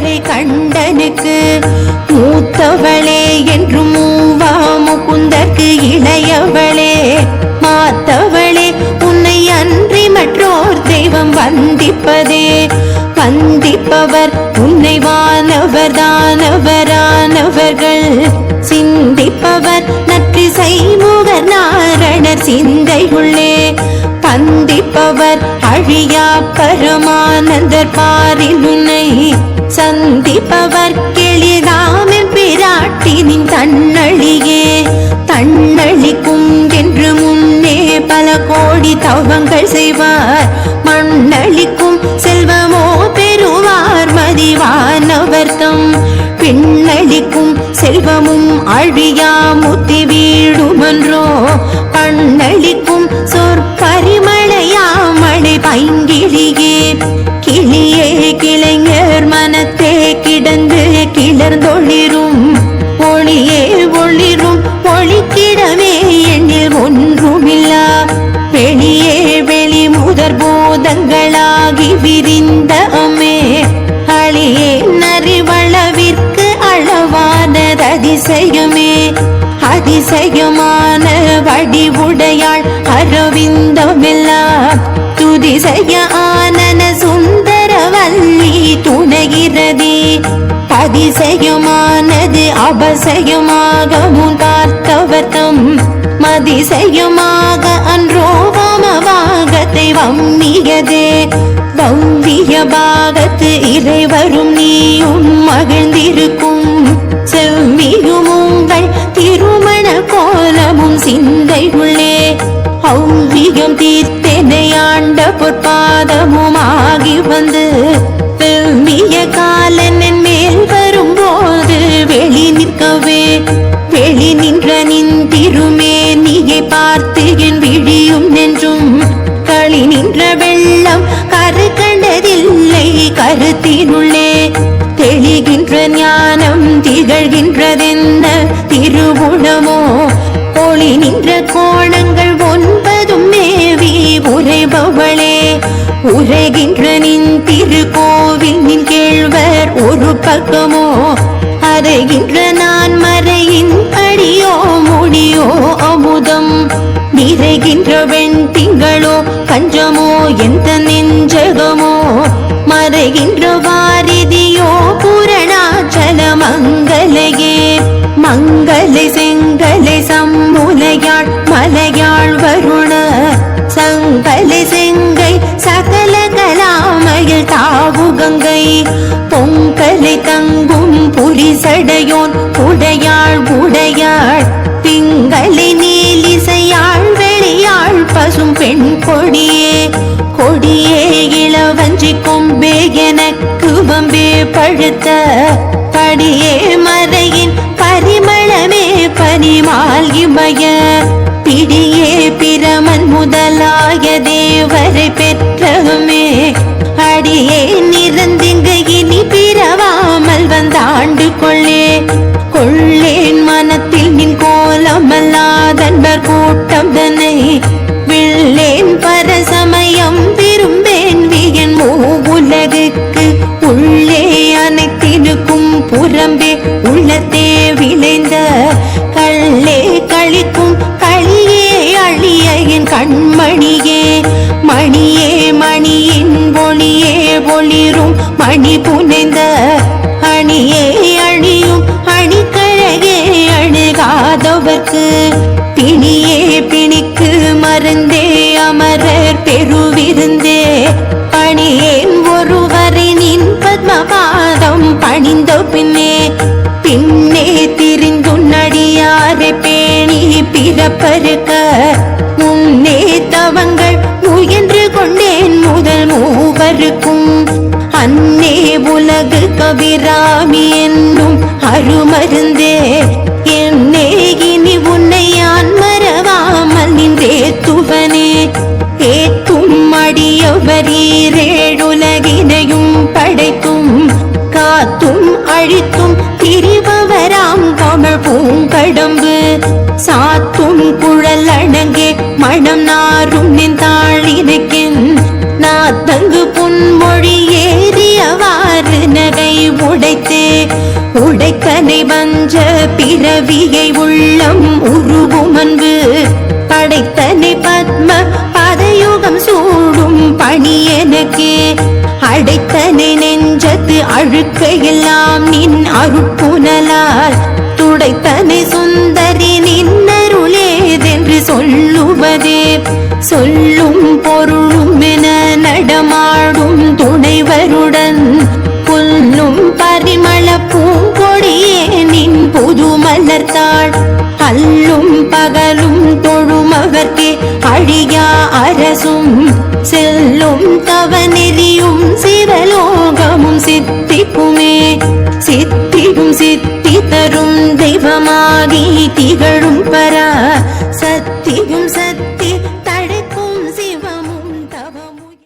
வரை கண்டனுக்கு மூத்தவளே என்று மூவா முகுந்தற்கு இளையவளே மாத்தவளே உன்னை அன்றி மற்றோர் தெய்வம் வந்திப்பதே. வந்திப்பவர் உன்னை வானவர் தானவரானவர்கள். சிந்திப்பவர் நற்றி முகர் நாரணர் சிந்தையுள்ளே. பந்திப்பவர் அழியா பரமானந்தர் பாரில் சந்திப்பவர் கெளிதாமில் பிராட்டினின் தன்னழியே. தன்னழிக்கும் என்று முன்னே பல கோடி தவங்கள் செய்வார். மண்ணளிக்கும் செல்வமோ பெறுவார் மதிவானவர்த்தம். பெண்ணளிக்கும் செல்வமும் அழியா முத்தி வீடுமன்றோ. பண்ணளிக்கும் சொற்பறி மழை கிளியே கிளைஞர் மனத்தே கிடந்து கிளர்ந்தொளிரும். ஒளியே ஒளிரும் ஒளிக்கிடமே எண்ணில் ஒன்றுமில்லா. வெளியே வெளி முதற் பூதங்களாகி விரிந்த அமே அழியே நறிவளவிற்கு அளவானது அதிசயமே. அதிசயமான வடிவுடையாள் அரவிந்தமெல்லாம் துதிசய ஆனன சுந்தரவல்லி துணைகிறதே அதிசயமானது அபசயமாக முன் மதிசயமாக அன்றோ வாமபாகத்தை வம்மியதே. வவ்விய பாகத்து இறைவரும் நீயும் மகிழ்ந்திருக்கும். செவ்வியும் ஔவியம் தீர்த்தெனை ஆண்ட பொற்பாதமுமாகி வந்து திரும்பிய காலனின் மேல் வரும்போது வெளி நிற்கவே வெளி நின்ற நின் திருமேனியை பார்த்து என் விழியும் நெஞ்சும் களி நின்ற வெள்ளம் கரு கண்டதில்லை கருத்தினுள்ளே தெளிகின்ற ஞானம் திகழ்கின்றதென்ன திருவுணமோ ஒளி நின்ற கோணங்கள் உரைகின்ற நின் திருக்கோவில் நின் கேழ்வர் ஒரு பக்கமோ? அறைகின்ற நான் மறையின் அடியோ? முடியோ அமுதம்? நிறைகின்ற வெண் திங்களோ? பஞ்சமோ எந்த நெஞ்சகமோ மறைகின்ற வாரிதியோ? புரணாச்சல மங்களையே மங்களை சடையோன் உடையாள் உடையாள். திங்களை நீலிசையாள் வெளியாள் பசும் பெண் கொடியே. கொடியே இளவஞ்சி கொம்பே எனக்கு வம்பே பழுத்த படியே. மறையின் பரிமளமே பனிமால் இமய. பிடியே பிரமன் முதலாய தேவரை பெற்றமே உள்ளே அனைத்திருக்கும் புறம்பே உள்ளத்தே விளைந்த கள்ளே கழிக்கும் களியே அழிய என் கண்மணியே மணியே மணியின் ஒளியே ஒளிரும் மணி புனைந்த அணியே அழியும் அணிக்கழகே அணுகாதவர்க்கு பிணியே பிணிக்கு மருந்து பத்மபாதம் பணிந்த பின்னே பின்னே திரிந்துன்னடியாரை பேணி பிறப்பருக்க முன்னே தவங்கள் முயன்று கொண்டேன் முதல் மூவருக்கும். அன்னே உலகு கவிராமி என்னும் அருமருந்தே. அழித்தும் திரிபவராம் தமிழ் பூங்கடம்பு. சாத்தும் குழல் அடங்கே மனம் நாரும் நின்றாளினக்கின் நாத்தங்கு புன்மொழி ஏறியவாறு நகை உடைத்து. உடைக்கனை வஞ்ச பிறவியை உள்ளம் உருவும் அன்பு. படைத்தனை பத்ம பதயுகம் சூடும் பணி எனக்கே. அடைத்தனை நெஞ்சத்து அழுக்கையெல்லாம் நின் அருப்புனலால். துடைத்தனை சுந்தரி நின்னருளேதென்று சொல்லுவதே. சொல்லும் பொருளும் என நடமாடும் துணைவருடன். புல்லும் பரிமள பூங்கொடியே நின் புது மலர்த்தாள் அல்லும் பகலும் தொழுமவர்க்கே அழியா அரசும் செல்லும் தவநெறியும் சிவலோகமும் சித்திக்குமே சித்திடும் சித்தி தரும் தெய்வமாகி திகழும்